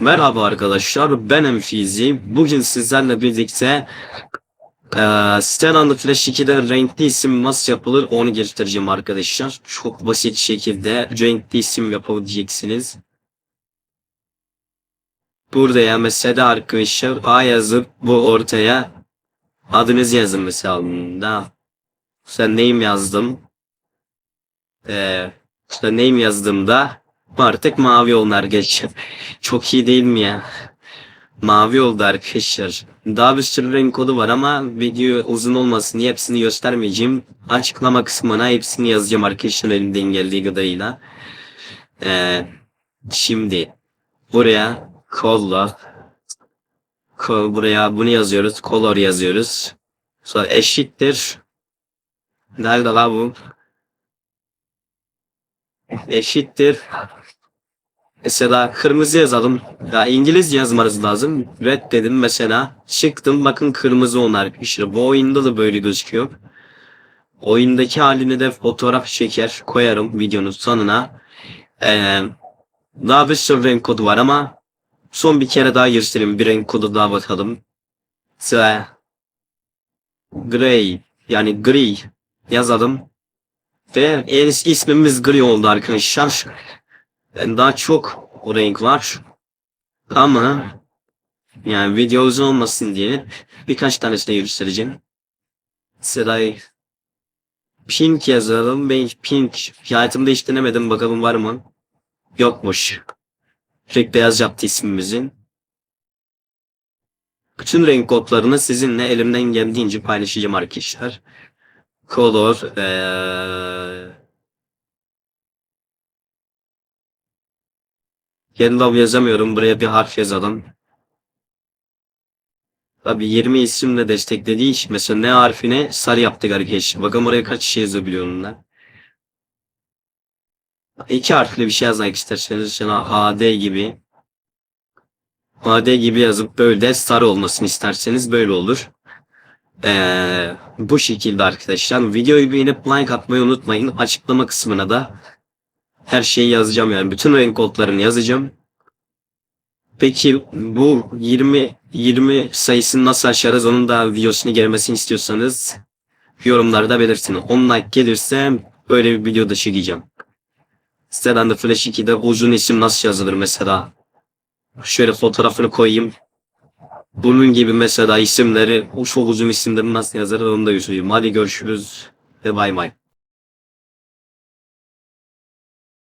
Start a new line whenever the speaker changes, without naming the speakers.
Merhaba arkadaşlar, ben Emfizi. Bugün sizlerle birlikte eee Stellan Flash 2'de renkli isim nasıl yapılır onu göstereceğim arkadaşlar. Çok basit şekilde renkli isim yapabileceksiniz. Burada ya mesela arkadaşlar A yazıp bu ortaya adınızı yazın mesela da. Sen neyim yazdım. Eee işte name yazdığımda artık mavi oldu arkadaşlar. Çok iyi değil mi ya? Mavi oldu arkadaşlar. Daha bir sürü renk kodu var ama video uzun olmasın diye hepsini göstermeyeceğim. Açıklama kısmına hepsini yazacağım arkadaşlar elimden geldiği kadarıyla. Ee, şimdi buraya kolla kol, buraya bunu yazıyoruz. Color yazıyoruz. Sonra eşittir. Nerede la bu? Eşittir. Mesela kırmızı yazalım. Ya İngilizce yazmanız lazım. Red dedim mesela. Çıktım bakın kırmızı onlar arkadaşlar. Bu oyunda da böyle gözüküyor. Oyundaki halini de fotoğraf çeker koyarım videonun sonuna. Ee, daha bir sürü renk kodu var ama son bir kere daha göstereyim. Bir renk kodu daha bakalım. Sıra Gray yani gri yazalım. Ve es- ismimiz gri oldu arkadaşlar. Yani daha çok o renk var. Ama yani video uzun olmasın diye birkaç tanesini göstereceğim. Sıray Pink yazalım. Ben pink hayatımda hiç denemedim. Bakalım var mı? Yokmuş. Direkt beyaz yaptı ismimizin. Bütün renk kodlarını sizinle elimden geldiğince paylaşacağım arkadaşlar. Color eee Yellow yazamıyorum. Buraya bir harf yazalım. Tabi 20 isimle desteklediği için mesela ne harfine sarı yaptık arkadaşlar. Bakın buraya kaç şey yazabiliyorum ben. İki harfli bir şey yazmak isterseniz AD gibi. AD gibi yazıp böyle sarı olmasını isterseniz böyle olur. Ee, bu şekilde arkadaşlar. Videoyu beğenip like atmayı unutmayın. Açıklama kısmına da her şeyi yazacağım yani. Bütün renk kodlarını yazacağım. Peki bu 20 20 sayısını nasıl aşarız onun da videosunu gelmesini istiyorsanız yorumlarda belirtin. 10 like gelirse böyle bir video da çekeceğim. Siteden de Flash 2'de uzun isim nasıl yazılır mesela. Şöyle fotoğrafını koyayım. Bunun gibi mesela isimleri, o çok uzun isimleri nasıl yazılır onu da göstereyim. Hadi görüşürüz ve bay bay.